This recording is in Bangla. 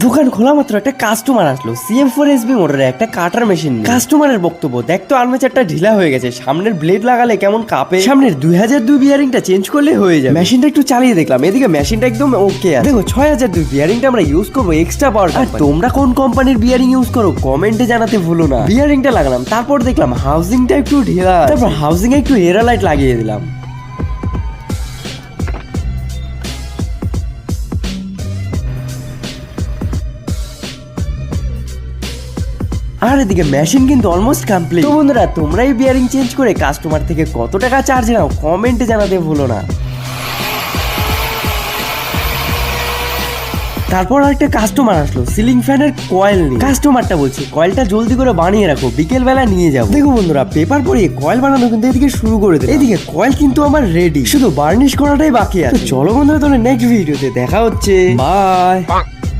দোকান খোলা মাত্র একটা কাস্টমার আসলো। সিএম ফোর এসবি মোটরের একটা কাটার মেশিন কাস্টমারের বক্তব্য, দেখ তো আর্মেচারটা ঢিলা হয়ে গেছে। সামনের ব্লেড লাগালে কেমন কাঁপে? সামনের দুই হাজার দুই বিয়ারিংটা চেঞ্জ করলে হয়ে যাবে। মেশিনটা একটু চালিয়ে দেখলাম। এদিকে মেশিনটা একদম ওকে আছে। দেখো, ছয় হাজার দুই বিয়ারিংটা আমরা ইউজ করব এক্সট্রা পাওয়ার আর তোমরা কোন কোম্পানির বিয়ারিং ইউজ করো কমেন্টে জানাতে ভুলো না। বিয়ারিংটা লাগালাম। তারপর দেখলাম হাউজিংটা একটু ঢিলা তারপর হাউজিং এ একটু এরা লাইট লাগিয়ে দিলাম। আর এদিকে মেশিন কিন্তু অলমোস্ট কমপ্লিট তো বন্ধুরা তোমরা এই বিয়ারিং চেঞ্জ করে কাস্টমার থেকে কত টাকা চার্জ নাও কমেন্টে জানাতে ভুলো না। তারপর একটা কাস্টমার আসলো সিলিং ফ্যানের কয়েল নিয়ে। কাস্টমারটা বলছে কয়েলটা জলদি করে বানিয়ে রাখো বিকেল বেলা নিয়ে যাব। দেখো বন্ধুরা পেপার পরিয়ে কয়েল বানানো কিন্তু এদিকে শুরু করে দেবে এদিকে কয়েল কিন্তু আমার রেডি শুধু বার্নিশ করাটাই বাকি আছে। চলো বন্ধুরা তাহলে নেক্সট ভিডিওতে দেখা হচ্ছে। বাই